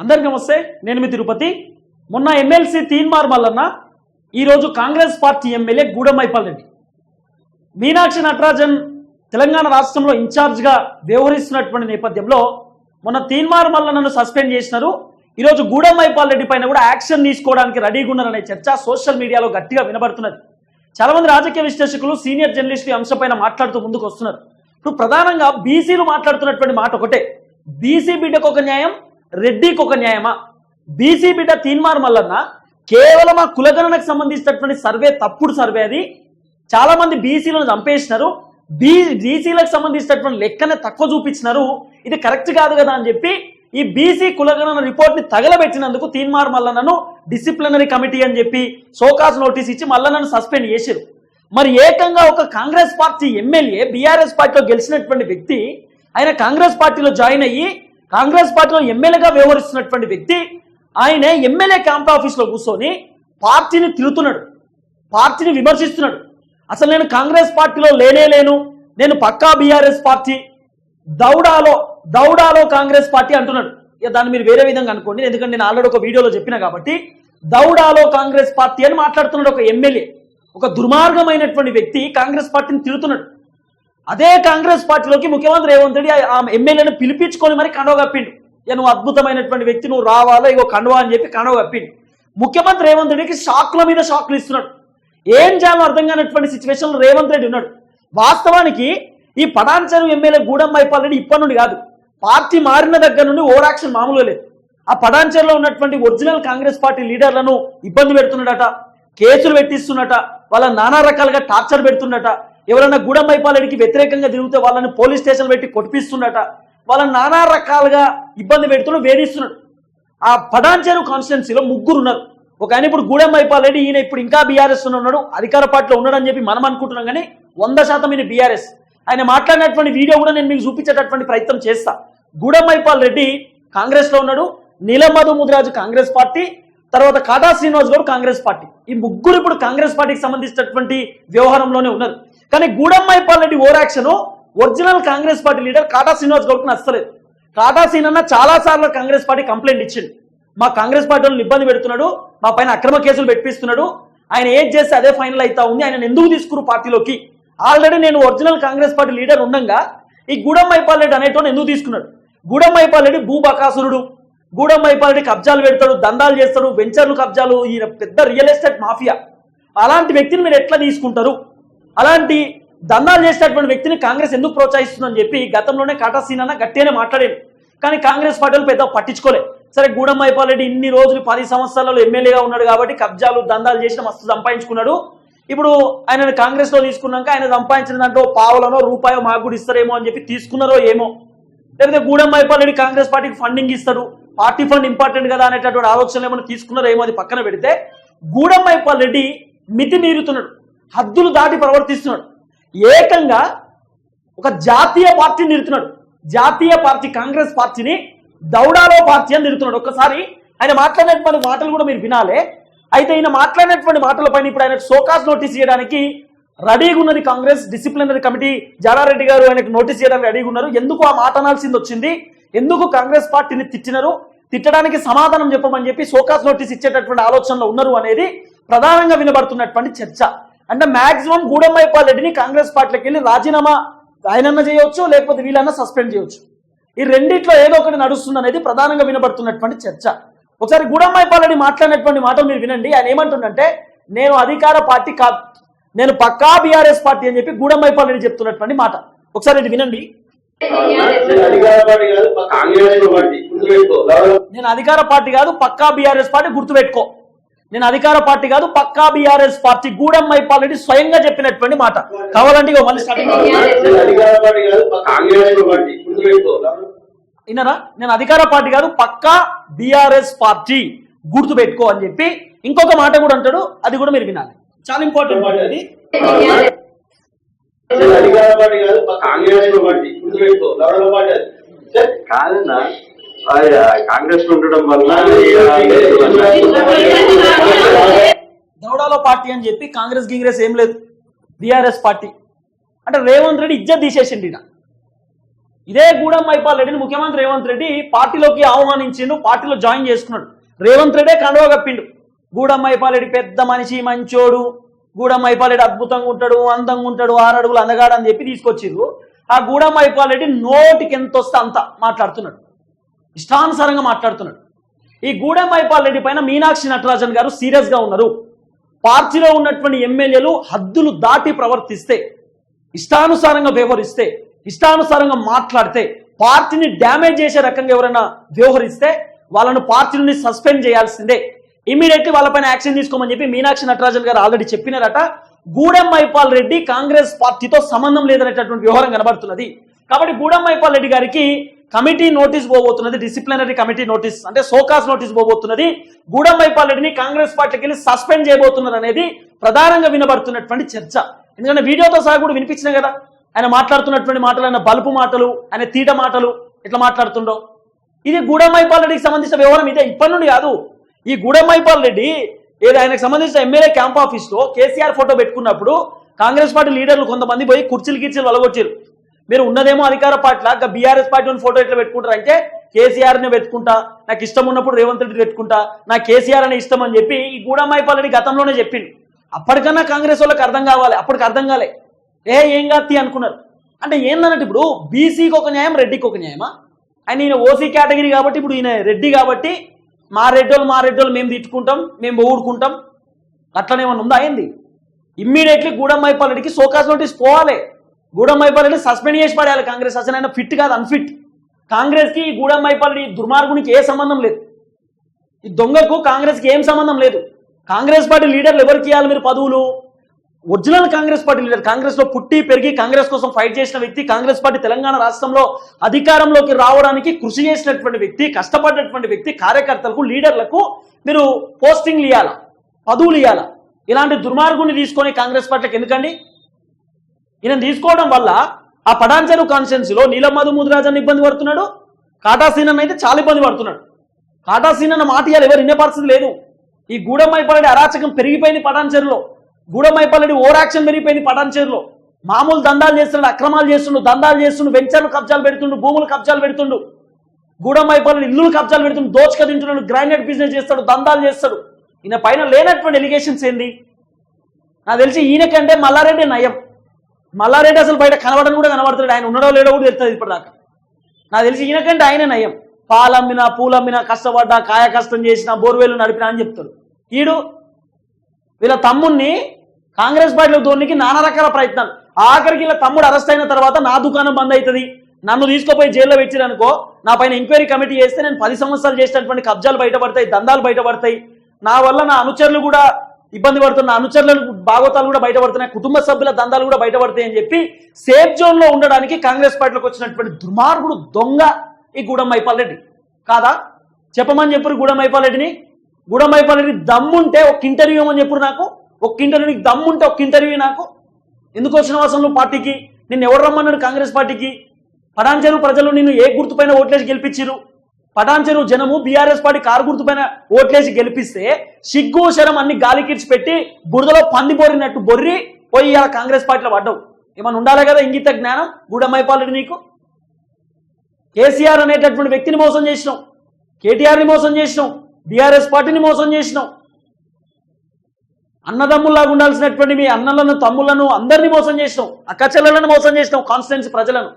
అందరికీ నమస్తే నేను మీ తిరుపతి. మొన్న ఎమ్మెల్సీ తీన్మార్ మల్లన్న ఈరోజు కాంగ్రెస్ పార్టీ ఎమ్మెల్యే గూడమైపాల్ రెడ్డి. మీనాక్షి నటరాజన్ తెలంగాణ రాష్ట్రంలో ఇన్ఛార్జ్గా వ్యవహరిస్తున్నటువంటి నేపథ్యంలో మొన్న తీన్మార్ మల్లన్నను సస్పెండ్ చేసినారు. ఈరోజు గూడెంమైపాల్ రెడ్డి పైన కూడా యాక్షన్ తీసుకోవడానికి రెడీగా ఉన్నారనే చర్చ సోషల్ మీడియాలో గట్టిగా వినబడుతున్నది. చాలా మంది రాజకీయ విశ్లేషకులు సీనియర్ జర్నలిస్టులు ఈ అంశంపైన మాట్లాడుతూ ముందుకు వస్తున్నారు. ఇప్పుడు ప్రధానంగా బీసీలు మాట్లాడుతున్నటువంటి మాట ఒకటే. బీసీ బిడ్డకు ఒక న్యాయం రెడ్డికి ఒక న్యాయమా? బీసీ బిడ్డ తీన్మార్ మల్లన్న కేవలం ఆ కులగణనకు సంబంధించినటువంటి సర్వే తప్పుడు సర్వే అది? చాలా మంది బీసీలను చంపేసినారు. బీ బీసీలకు సంబంధించినటువంటి లెక్కనే తక్కువ చూపించినారు. ఇది కరెక్ట్ కాదు కదా అని చెప్పి ఈ బీసీ కులగణన రిపోర్ట్ని తగలబెట్టినందుకు తీన్మార్ మల్లన్నను డిసిప్లినరీ కమిటీ అని చెప్పి సోకాస్ నోటీస్ ఇచ్చి మల్లన్నను సస్పెండ్ చేశారు మరి ఏకంగా ఒక కాంగ్రెస్ పార్టీ ఎమ్మెల్యే బీఆర్ఎస్ పార్టీలో గెలిచినటువంటి వ్యక్తి ఆయన కాంగ్రెస్ పార్టీలో జాయిన్ అయ్యి కాంగ్రెస్ పార్టీలో ఎమ్మెల్యేగా వ్యవహరిస్తున్నటువంటి వ్యక్తి ఆయన ఎమ్మెల్యే క్యాంప్ ఆఫీస్లో కూర్చొని పార్టీని తిరుగుతున్నాడు పార్టీని విమర్శిస్తున్నాడు. అసలు నేను కాంగ్రెస్ పార్టీలో లేనే లేను నేను పక్కా బీఆర్ఎస్ పార్టీ దౌడాలో దౌడాలో కాంగ్రెస్ పార్టీ అంటున్నాడు. ఇక దాన్ని మీరు వేరే విధంగా అనుకోండి ఎందుకంటే నేను ఆల్రెడీ ఒక వీడియోలో చెప్పిన కాబట్టి దౌడాలో కాంగ్రెస్ పార్టీ అని మాట్లాడుతున్నాడు ఒక ఎమ్మెల్యే. ఒక దుర్మార్గమైనటువంటి వ్యక్తి కాంగ్రెస్ పార్టీని తిరుగుతున్నాడు అదే కాంగ్రెస్ పార్టీలోకి ముఖ్యమంత్రి రేవంత్ రెడ్డి ఆ ఎమ్మెల్యేని పిలిపించుకొని మరి కండవ కప్పిండు. ఇక నువ్వు అద్భుతమైనటువంటి వ్యక్తి నువ్వు రావాలా ఇగో కండవా అని చెప్పి కండవ కప్పిండు. ముఖ్యమంత్రి రేవంత్ రెడ్డికి షాక్ల మీద షాక్లు ఇస్తున్నాడు. ఏం చేయాలో అర్థం కానటువంటి సిచ్యువేషన్లో రేవంత్ రెడ్డి ఉన్నాడు. వాస్తవానికి ఈ పటాన్చెరు ఎమ్మెల్యే గూడమ్మైపాల్ రెడ్డి ఇప్పటి నుండి కాదు. పార్టీ మారిన దగ్గర నుండి ఓవర్ యాక్షన్ మామూలుగా లేదు. ఆ పటాన్చెరులో ఉన్నటువంటి ఒరిజినల్ కాంగ్రెస్ పార్టీ లీడర్లను ఇబ్బంది పెడుతున్నాడట కేసులు పెట్టిస్తున్నట వాళ్ళ నానా రకాలుగా టార్చర్ పెడుతున్నట ఎవరైనా గూడెం మైపాలరెడ్డికి వ్యతిరేకంగా తిరిగితే వాళ్ళని పోలీస్ స్టేషన్ పెట్టి కొట్టిపిస్తున్నట వాళ్ళని నానా రకాలుగా ఇబ్బంది పెడుతున్న వేధిస్తున్నాడు. ఆ పడాంచేరు కాన్స్టిట్యున్సీలో ముగ్గురు ఉన్నారు ఒక ఆయన ఇప్పుడు గూడెం రెడ్డి ఈయన ఇప్పుడు ఇంకా బీఆర్ఎస్ ఉన్నాడు అధికార పార్టీలో ఉన్నాడు అని చెప్పి మనం అనుకుంటున్నాం కానీ వంద శాతం ఈయన బీఆర్ఎస్. ఆయన మాట్లాడినటువంటి వీడియో కూడా నేను మీకు చూపించేటటువంటి ప్రయత్నం చేస్తా. గూడెం రెడ్డి కాంగ్రెస్లో ఉన్నాడు నీలమధు ముదిరాజు కాంగ్రెస్ పార్టీ తర్వాత కాటా శ్రీనివాస్ గౌడ్ కాంగ్రెస్ పార్టీ. ఈ ముగ్గురు ఇప్పుడు కాంగ్రెస్ పార్టీకి సంబంధించినటువంటి వ్యవహారంలోనే ఉన్నారు. కానీ Gudem Reddy over action original Congress party leader Kata Srinivas గౌడ్కి నచ్చలేదు. కాటా సీనన్న చాలా సార్లు కాంగ్రెస్ పార్టీ కంప్లైంట్ ఇచ్చింది మా కాంగ్రెస్ పార్టీ వాళ్ళని ఇబ్బంది పెడుతున్నాడు మా పైన అక్రమ కేసులు పెట్టిస్తున్నాడు ఆయన ఏం చేస్తే అదే ఫైనల్ అవుతా ఉంది ఆయన ఎందుకు తీసుకురు పార్టీలోకి? ఆల్రెడీ నేను ఒరిజినల్ కాంగ్రెస్ పార్టీ లీడర్ ఉండగా ఈ గూడెం మైపాల్ రెడ్డి అనేటోని ఎందుకు తీసుకున్నాడు? గూడెం రెడ్డి భూబకాసురుడు గూడెం రెడ్డి కబ్జాలు పెడతాడు దందాలు చేస్తాడు వెంచర్లు కబ్జాలు ఈయన పెద్ద రియల్ ఎస్టేట్ మాఫియా. అలాంటి వ్యక్తిని మీరు ఎట్లా తీసుకుంటారు? అలాంటి దందాలు చేసేటటువంటి వ్యక్తిని కాంగ్రెస్ ఎందుకు ప్రోత్సహిస్తుందని చెప్పి గతంలోనే కాటా సీనన్న గట్టిగానే మాట్లాడాడు. కానీ కాంగ్రెస్ పార్టీలు పెద్ద పట్టించుకోలే. సరే గూడెం రెడ్డి ఇన్ని రోజులు పది సంవత్సరాలలో ఎమ్మెల్యేగా ఉన్నాడు కాబట్టి కబ్జాలు దందాలు చేసిన మస్తు సంపాదించుకున్నాడు. ఇప్పుడు ఆయన కాంగ్రెస్లో తీసుకున్నాక ఆయన సంపాదించిన దాంట్లో పావులనో రూపాయో మాకు కూడా ఇస్తారేమో అని చెప్పి తీసుకున్నారో ఏమో. లేకపోతే గూడెం రెడ్డి కాంగ్రెస్ పార్టీకి ఫండింగ్ ఇస్తారు పార్టీ ఫండ్ ఇంపార్టెంట్ కదా అనేటటువంటి ఆలోచనలు ఏమైనా తీసుకున్నారో ఏమో అది పక్కన పెడితే గూడెం రెడ్డి మితి మీరుతున్నాడు హద్దులు దాటి ప్రవర్తిస్తున్నాడు. ఏకంగా ఒక జాతీయ పార్టీని నిలుతున్నాడు జాతీయ పార్టీ కాంగ్రెస్ పార్టీని దౌడాలో పార్టీ అని నిలుతున్నాడు ఒక్కసారి ఆయన మాట్లాడినటువంటి మాటలు కూడా మీరు వినాలే. అయితే ఈయన మాట్లాడినటువంటి మాటలపైన ఇప్పుడు ఆయనకు సోకాస్ నోటీస్ చేయడానికి రెడీగా ఉన్నది కాంగ్రెస్ డిసిప్లినరీ కమిటీ. జారారెడ్డి గారు ఆయనకు నోటీస్ చేయడానికి రెడీగా ఉన్నారు. ఎందుకు ఆ మాట అనాల్సింది వచ్చింది? ఎందుకు కాంగ్రెస్ పార్టీని తిట్టినారు? తిట్టడానికి సమాధానం చెప్పమని చెప్పి సోకాస్ నోటీస్ ఇచ్చేటటువంటి ఆలోచనలో ఉన్నారు అనేది ప్రధానంగా వినబడుతున్నటువంటి చర్చ. అంటే మాక్సిమం గూడెంమైపాల్ రెడ్డిని కాంగ్రెస్ పార్టీకి వెళ్ళి రాజీనామా ఆయనన్న చేయవచ్చు లేకపోతే వీళ్ళన్నా సస్పెండ్ చేయొచ్చు. ఈ రెండిట్లో ఏదో ఒకటి నడుస్తుంది అనేది ప్రధానంగా వినబడుతున్నటువంటి చర్చ. ఒకసారి గూడెంమైపాల్ రెడ్డి మాట్లాడినటువంటి మాటలు మీరు వినండి. ఆయన ఏమంటుండంటే నేను అధికార పార్టీ కాదు నేను పక్కా బీఆర్ఎస్ పార్టీ అని చెప్పి గూడెంమైపాల్ రెడ్డి చెప్తున్నటువంటి మాట. ఒకసారి ఇది వినండి. నేను అధికార పార్టీ కాదు నేను అధికార పార్టీ కాదు పక్కా బీఆర్ఎస్ పార్టీ గుర్తుపెట్టుకో. నేను అధికార పార్టీ కాదు పక్కా బీఆర్ఎస్ పార్టీ గూడెం మైపాల్ రెడ్డి స్వయంగా చెప్పినటువంటి మాట. కావాలంటే మళ్ళీ విన్నారా? నేను అధికార పార్టీ కాదు పక్కా బీఆర్ఎస్ పార్టీ గుర్తు పెట్టుకో అని చెప్పి ఇంకొక మాట కూడా అంటాడు అది కూడా మీరు వినాలి. చాలా ఇంపార్టెంట్ మాట అది? కాదన్నా అది. కాంగ్రెస్లో ఉండడం వల్ల దౌడాలో పార్టీ అని చెప్పి కాంగ్రెస్ గింగ్రెస్ ఏం లేదు. BRS party. అంటే రేవంత్ రెడ్డి ఇజ్జత్ తీసేసిండి ఇదే గూడెం మైపాల్ రెడ్డిని ముఖ్యమంత్రి రేవంత్ రెడ్డి పార్టీలోకి ఆహ్వానించిండు పార్టీలో జాయిన్ చేసుకున్నాడు. రేవంత్ రెడ్డే కండువా కప్పిండు. గూడెం మైపాల్ రెడ్డి పెద్ద మనిషి మంచోడు. గూడెం మైపాల్ రెడ్డి అద్భుతంగా ఉంటాడు అందంగా ఉంటాడు ఆరు అడుగులు అందగాడు అని చెప్పి తీసుకొచ్చిర్రు ఆ గూడెం మైపాల్ రెడ్డి నోటికి ఎంత వస్తే అంత మాట్లాడుతున్నాడు. ఇష్టానుసారంగా మాట్లాడుతున్నాడు. ఈ గూడెం రెడ్డి పైన మీనాక్షి నటరాజన్ గారు సీరియస్గా ఉన్నారు. పార్టీలో ఉన్నటువంటి ఎమ్మెల్యేలు హద్దులు దాటి ప్రవర్తిస్తే ఇష్టానుసారంగా వ్యవహరిస్తే ఇష్టానుసారంగా మాట్లాడితే పార్టీని డ్యామేజ్ చేసే రకంగా ఎవరైనా వ్యవహరిస్తే వాళ్ళను పార్టీ నుండి సస్పెండ్ చేయాల్సిందే. ఇమీడియట్లీ వాళ్ళపైన యాక్షన్ తీసుకోమని చెప్పి మీనాక్షి నటరాజన్ గారు ఆల్రెడీ చెప్పినారట. గూడెం మైపాల్ రెడ్డి కాంగ్రెస్ పార్టీతో సంబంధం లేదనేటటువంటి వ్యవహారం కనబడుతున్నది. కాబట్టి గూడెం మైపాల్ రెడ్డి గారికి కమిటీ నోటీస్ పోబోతున్నది డిసిప్లినరీ కమిటీ నోటీస్ అంటే సోకాస్ నోటీస్ పోబోతున్నది. గూడెంబైపాల్ రెడ్డిని కాంగ్రెస్ పార్టీకి వెళ్ళి సస్పెండ్ చేయబోతున్నారు అనేది ప్రధానంగా వినబడుతున్నటువంటి చర్చ. ఎందుకంటే వీడియోతో సహా కూడా వినిపించిన కదా. ఆయన మాట్లాడుతున్నటువంటి మాటలు ఆయన బలుపు మాటలు ఆయన తీట మాటలు ఎట్లా మాట్లాడుతుండో. ఇది గూడెంబైపాల్ రెడ్డికి సంబంధించిన వ్యవహారం ఇదే ఇప్పటి నుండి కాదు. ఈ గూడెంబైపాల్ రెడ్డి ఏదో ఆయనకు సంబంధించిన ఎమ్మెల్యే క్యాంప్ ఆఫీస్లో కేసీఆర్ ఫోటో పెట్టుకున్నప్పుడు కాంగ్రెస్ పార్టీ లీడర్లు కొంతమంది పోయి కుర్చీలు గిర్చీలు వలగొచ్చారు మీరు ఉన్నదేమో అధికార పార్టీ లాగా బీఆర్ఎస్ పార్టీ ఉన్న ఫోటో ఎట్లా పెట్టుకుంటారు? అంటే కేసీఆర్ని పెట్టుకుంటా నాకు ఇష్టం ఉన్నప్పుడు రేవంత్ రెడ్డి పెట్టుకుంటా నా కేసీఆర్ అనే ఇష్టం అని చెప్పి ఈ గూడమాయిపాలని గతంలోనే చెప్పిండు. అప్పటికన్నా కాంగ్రెస్ వాళ్ళకి అర్థం కావాలి అప్పటికి అర్థం కాలే. ఏ ఏం కాదు అనుకున్నారు. అంటే ఏందన్నట్టు ఇప్పుడు బీసీకి ఒక న్యాయం రెడ్డికి ఒక న్యాయమా? ఆయన ఈయన ఓసీ కేటగిరీ కాబట్టి ఇప్పుడు ఈయన రెడ్డి కాబట్టి మా రెడ్డోళ్ళు మా రెడ్డోళ్ళు మేము తిట్టుకుంటాం మేము ఊడుకుంటాం అట్లనే ఏమన్నా ఉందా అయింది immediately Gudem Mahipal show cause notice పోవాలి. గూడెం మైపాల్ సస్పెండ్ చేసి పడేయాలి. కాంగ్రెస్ అసలు ఆయన ఫిట్ కాదు అన్ఫిట్ కాంగ్రెస్కి ఈ గూడెం మైపాల్ దుర్మార్గునికి ఏ సంబంధం లేదు. ఈ దొంగకు కాంగ్రెస్కి ఏం సంబంధం లేదు. కాంగ్రెస్ పార్టీ లీడర్లు ఎవరికి ఇవ్వాలి మీరు పదవులు? ఒరిజినల్ కాంగ్రెస్ పార్టీ లీడర్ కాంగ్రెస్లో పుట్టి పెరిగి కాంగ్రెస్ కోసం ఫైట్ చేసిన వ్యక్తి కాంగ్రెస్ పార్టీ తెలంగాణ రాష్ట్రంలో అధికారంలోకి రావడానికి కృషి చేసినటువంటి వ్యక్తి కష్టపడినటువంటి వ్యక్తి కార్యకర్తలకు లీడర్లకు మీరు పోస్టింగ్లు ఇవ్వాలా పదవులు ఇవ్వాలా ఇలాంటి దుర్మార్గుని తీసుకొని కాంగ్రెస్ పార్టీకి ఎందుకండి? ఈయన తీసుకోవడం వల్ల ఆ పడాంచెరు కాన్స్టెన్సీలో నీలం మధు ముదిరాజన్ ఇబ్బంది పడుతున్నాడు కాటాసీనన్ అయితే చాలా ఇబ్బంది పడుతున్నాడు. కాటాసీనన్న మాట ఇవ్వాలి ఎవరు వినే పరిస్థితి లేదు. ఈ గూడెంమైపల్లెడి అరాచకం పెరిగిపోయింది పటాన్చెరులో. గూడెంమైపల్లెడి ఓవర్ యాక్షన్ పెరిగిపోయింది పటాన్చెరులో. మామూలు దందాలు చేస్తున్నాడు అక్రమాలు చేస్తుండు దందాలు చేస్తుండు వెంచర్లు కబ్జాలు పెడుతుండు భూములు కబ్జాలు పెడుతుండు. గూడెంమైపల్లెడి ఇల్లులు కబ్జాలు పెడుతుండు దోచక తింటున్నాడు గ్రానైట్ బిజినెస్ చేస్తాడు దందాలు చేస్తాడు. ఈయన పైన లేనటువంటి ఎలిగేషన్స్ ఏంది? నాకు తెలిసి ఈయనకంటే మల్లారెడ్డి నయం. మల్లారెడ్డి అసలు బయట కనబడని కూడా కనబడుతున్నాడు ఆయన ఉండడో లేడో కూడా తెలుస్తుంది ఇప్పటిదాకా. నాకు తెలిసి ఈయనకంటే ఆయన నయం. పాలమ్మినా పూలమ్మినా కష్టపడ్డా కాయ కష్టం చేసిన బోర్వేలు నడిపినా అని చెప్తాడు. ఈడు వీళ్ళ తమ్ముణ్ణి కాంగ్రెస్ పార్టీలో దోనికి నానా రకాల ప్రయత్నాలు. ఆఖరికి వీళ్ళ తమ్ముడు అరెస్ట్ అయిన తర్వాత నా దుకాణం బంద్ అవుతుంది నన్ను తీసుకుపోయి జైల్లో పెట్టిరనుకో నా పైన ఎంక్వైరీ కమిటీ చేస్తే నేను పది సంవత్సరాలు చేసినటువంటి కబ్జాలు బయటపడతాయి దందాలు బయటపడతాయి. నా వల్ల నా అనుచరులు కూడా ఇబ్బంది పడుతున్న అనుచరులను భాగవతాలు కూడా బయటపడుతున్నాయి కుటుంబ సభ్యుల దందాలు కూడా బయటపడతాయి అని చెప్పి సేఫ్ జోన్లో ఉండడానికి కాంగ్రెస్ పార్టీలోకి వచ్చినటువంటి దుర్మార్గుడు దొంగ ఈ గూడెం రెడ్డి. కాదా? చెప్పమని చెప్పరు గూడెం మైపాల్ రెడ్డిని. గూడెం రెడ్డి దమ్ముంటే ఒక ఇంటర్వ్యూ అని చెప్పరు నాకు. ఒక ఇంటర్వ్యూ నీకు దమ్ముంటే ఒక ఇంటర్వ్యూ నాకు. ఎందుకు వచ్చిన అవసరంలో పార్టీకి? నిన్ను ఎవరు రమ్మన్నాడు కాంగ్రెస్ పార్టీకి? పటాన్చెరు ప్రజలు నిన్ను ఏ గుర్తుపైన ఓట్లేసి గెలిపించారు పటాన్చెరు జనము బీఆర్ఎస్ పార్టీ కారు గుర్తుపైన ఓట్లేసి గెలిపిస్తే సిగ్గు శరం అన్ని గాలికిడ్చి పెట్టి బురదలో పంది బొరినట్టు బొర్రి పోయి ఇలా కాంగ్రెస్ పార్టీలో పడ్డవు. ఏమన్నా ఉండాలి కదా ఇంగిత జ్ఞానం? గూడమైపాలుడు నీకు? కేసీఆర్ అనేటటువంటి వ్యక్తిని మోసం చేసినావు. కేటీఆర్ని మోసం చేసినావు. బీఆర్ఎస్ పార్టీని మోసం చేసినావు. అన్నదమ్ముల్లాగా ఉండాల్సినటువంటి మీ అన్నలను తమ్ములను అందరినీ మోసం చేసినావు. అక్క చెల్లెలను మోసం చేసినావు కాన్స్టిట్యున్సీ ప్రజలను.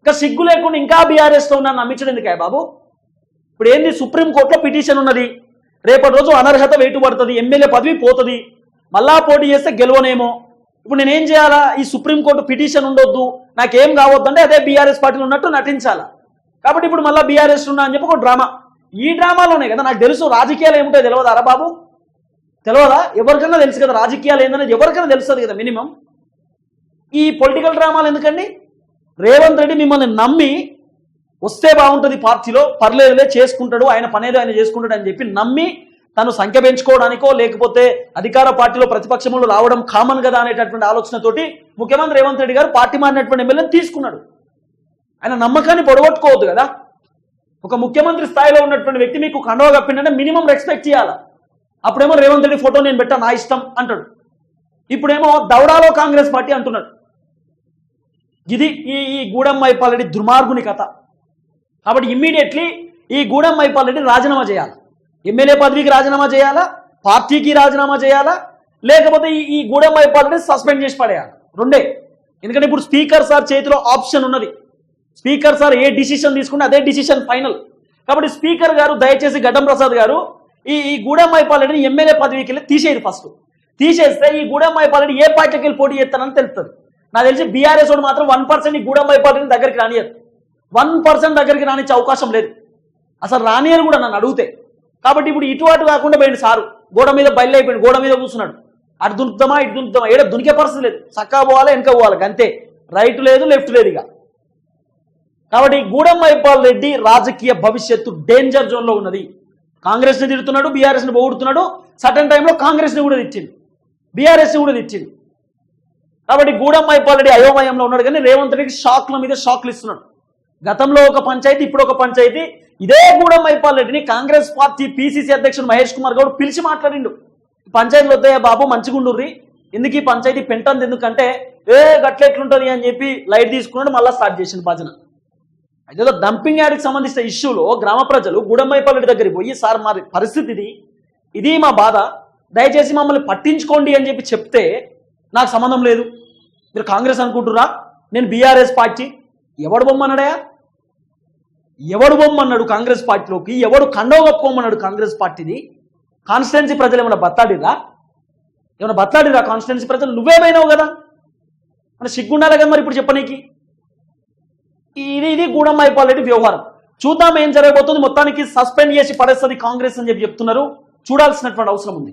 ఇంకా సిగ్గు లేకుండా ఇంకా బీఆర్ఎస్తో ఉన్నాను నమ్మించడం ఎందుకే బాబు? ఇప్పుడు ఏంది సుప్రీంకోర్టులో పిటిషన్ ఉన్నది. రేపటి రోజు అనర్హత వేటు పడుతుంది ఎమ్మెల్యే పదవి పోతుంది. మళ్ళా పోటీ చేస్తే గెలవనేమో. ఇప్పుడు నేనేం చేయాలా? ఈ సుప్రీంకోర్టు పిటిషన్ ఉండొద్దు. నాకేం కావద్దు అంటే అదే బీఆర్ఎస్ పార్టీలో ఉన్నట్టు నటించాలా. కాబట్టి ఇప్పుడు మళ్ళీ బీఆర్ఎస్ ఉన్నా అని చెప్పి ఒక డ్రామా. ఈ డ్రామాలోనే కదా నాకు తెలుసు రాజకీయాలు ఏముంటాయి తెలియదు అరా బాబు? తెలియదా ఎవరికైనా తెలుసు కదా రాజకీయాలు ఏందనేది? ఎవరికైనా తెలుస్తుంది కదా మినిమం. ఈ పొలిటికల్ డ్రామాలు ఎందుకండి? రేవంత్ రెడ్డి మిమ్మల్ని నమ్మి వస్తే బాగుంటుంది పార్టీలో పర్లేదులే చేసుకుంటాడు ఆయన పనేదో ఆయన చేసుకుంటాడు అని చెప్పి నమ్మి తను సంఖ్య పెంచుకోవడానికో లేకపోతే అధికార పార్టీలో ప్రతిపక్షంలో రావడం కామన్ కదా అనేటటువంటి ఆలోచనతోటి ముఖ్యమంత్రి రేవంత్ రెడ్డి గారు పార్టీ మారినటువంటి ఎమ్మెల్యేని తీసుకున్నాడు. ఆయన నమ్మకాన్ని పొడగొట్టుకోవద్దు కదా. ఒక ముఖ్యమంత్రి స్థాయిలో ఉన్నటువంటి వ్యక్తి మీకు కండవ కప్పిందంటే మినిమం రెస్పెక్ట్ చేయాలా అప్పుడేమో రేవంత్ రెడ్డి ఫోటో నేను పెట్టా నా ఇష్టం అంటాడు. ఇప్పుడేమో దౌడాలో కాంగ్రెస్ పార్టీ అంటున్నాడు. ఇది ఈ ఈ గూడెం మైపాలరెడ్డి దుర్మార్గుని కథ. కాబట్టి ఇమ్మీడియట్లీ ఈ గూడెం మైపాలరెడ్డి రాజీనామా చేయాలి. ఎమ్మెల్యే పదవికి రాజీనామా చేయాలా? పార్టీకి రాజీనామా చేయాలా? లేకపోతే ఈ ఈ గూడెం మైపాలరెడ్డి సస్పెండ్ చేసి పడేయాలి. రెండే. ఎందుకంటే ఇప్పుడు స్పీకర్ సార్ చేతిలో ఆప్షన్ ఉన్నది. స్పీకర్ సార్ ఏ డిసిషన్ తీసుకుంటే అదే డిసిషన్ ఫైనల్ కాబట్టి స్పీకర్ గారు దయచేసి గడ్డం ప్రసాద్ గారు ఈ ఈ గూడెం మైపాలరెడ్డిని ఎమ్మెల్యే పదవికి వెళ్ళి తీసేయరు ఫస్ట్ తీసేస్తే ఈ గూడెం మైపాలరెడ్డి ఏ పార్టీకి వెళ్ళి పోటీ చేస్తానని తెలుస్తుంది. నాకు తెలిసి బీఆర్ఎస్ వాడు మాత్రం వన్ పర్సెంట్ ఈ గూడెం మైపాలరెడ్డిని దగ్గరికి రానియదు. వన్ పర్సెంట్ దగ్గరికి రానిచ్చే అవకాశం లేదు. అసలు రానియరు కూడా నన్ను అడిగితే. కాబట్టి ఇప్పుడు ఇటు అటు కాకుండా పోయింది సారు. గోడ మీద బయలు అయిపోయింది గోడ మీద కూర్చున్నాడు. అటు దునుకుతామా ఇటు దునుకుతామా ఏడ దునికే పరిస్థితి లేదు. చక్కా పోవాలి వెనక పోవాలి? అంతే రైట్ లేదు లెఫ్ట్ లేదు ఇక. కాబట్టి గూడెం మైపాల్ రెడ్డి రాజకీయ భవిష్యత్తు డేంజర్ జోన్లో ఉన్నది. కాంగ్రెస్ని తిడుతున్నాడు బీఆర్ఎస్ని పొగుడుతున్నాడు. సటన్ టైంలో కాంగ్రెస్ని కూడా తిట్టింది బీఆర్ఎస్ని కూడా తిట్టింది కాబట్టి గూడెం మైపాల్ రెడ్డి అయోమయంలో ఉన్నాడు కానీ రేవంత్ రెడ్డికి షాక్ల మీద షాక్లు ఇస్తున్నాడు. గతంలో ఒక పంచాయతీ ఇప్పుడు ఒక పంచాయతీ. ఇదే గూడెం మైపాల్ రెడ్డిని కాంగ్రెస్ పార్టీ పీసీసీ అధ్యక్షుడు మహేష్ కుమార్ గౌడ్ పిలిచి మాట్లాడిండు. పంచాయతీలు వద్దయ్యా బాబు మంచిగుండుర్రి. ఎందుకు ఈ పంచాయతీ పెంటంది? ఎందుకంటే ఏ గట్లెట్లుంటుంది అని చెప్పి లైట్ తీసుకున్నాడు మళ్ళీ స్టార్ట్ చేసిండు భజన. అదేదో డంపింగ్ యార్డ్కి సంబంధించిన ఇష్యూలో గ్రామ ప్రజలు గుడమైపల్లి దగ్గరికి పోయి సార్ మా పరిస్థితి ఇది. ఇది మా బాధ. దయచేసి మమ్మల్ని పట్టించుకోండి అని చెప్పి చెప్తే నాకు సంబంధం లేదు. మీరు కాంగ్రెస్ అనుకుంటురా నేను బీఆర్ఎస్ పార్టీ. ఎవడు బొమ్మన్నాడయా ఎవడు బొమ్మన్నాడు కాంగ్రెస్ పార్టీలోకి? ఎవడు కండవ కప్పుకోమన్నాడు కాంగ్రెస్ పార్టీని? కాన్స్టిట్యున్సీ ప్రజలు ఏమైనా బత్తాడిరా? ఏమైనా బత్తాడిరా కాన్స్టిట్యున్సీ ప్రజలు? నువ్వేమైనావు కదా? మన సిగ్గుండాలి కదా మరి ఇప్పుడు చెప్పనీకి? ఇది ఇది గూడెం అయిపోవాలంటే వ్యవహారం. చూద్దాం ఏం జరగబోతుంది. మొత్తానికి సస్పెండ్ చేసి పడేస్తుంది కాంగ్రెస్ అని చెప్పి చెప్తున్నారు. చూడాల్సినటువంటి అవసరం ఉంది.